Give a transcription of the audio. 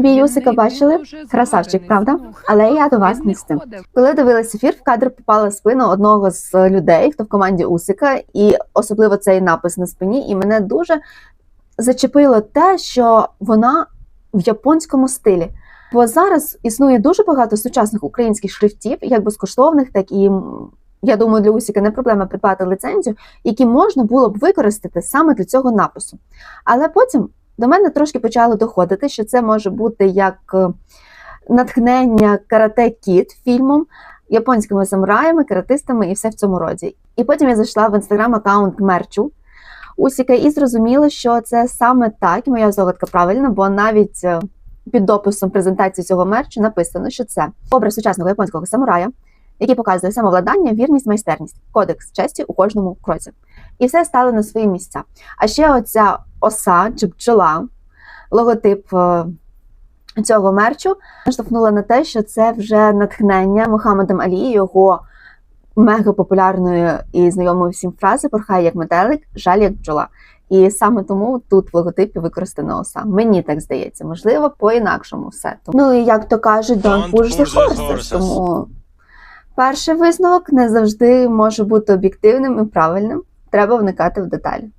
Бій Усика бачили? Красавчик, правда? Але я до вас не з тим. Коли дивилась ефір, в кадр попала спина одного з людей, хто в команді Усика, і особливо цей напис на спині. І мене дуже зачепило те, що вона в японському стилі. Бо зараз існує дуже багато сучасних українських шрифтів, як безкоштовних, так і я думаю, для Усіка не проблема придбати ліцензію, які можна було б використати саме для цього напису. Але потім до мене трошки почало доходити, що це може бути як е, натхнення карате кіт фільмом, японськими самураями, каратистами і все в цьому роді. І потім я зайшла в інстаграм аккаунт мерчу Усіка і зрозуміла, що це саме так, і моя здогадка правильна, бо навіть е, під дописом презентації цього мерчу написано, що це образ сучасного японського самурая, який показує самовладання, вірність, майстерність, кодекс честі у кожному кроці. І все стало на свої місця. А ще оця оса чи бджола, логотип е, цього мерчу, наштовхнула на те, що це вже натхнення Мухаммедом Алі, його мега популярної і знайомої всім фрази порхає як метелик, жаль як бджола. І саме тому тут в логотипі використана оса. Мені так здається, можливо, по-інакшому все. Ну і як то кажуть, don't push the horses. Тому перший висновок не завжди може бути об'єктивним і правильним. Треба вникати в деталі.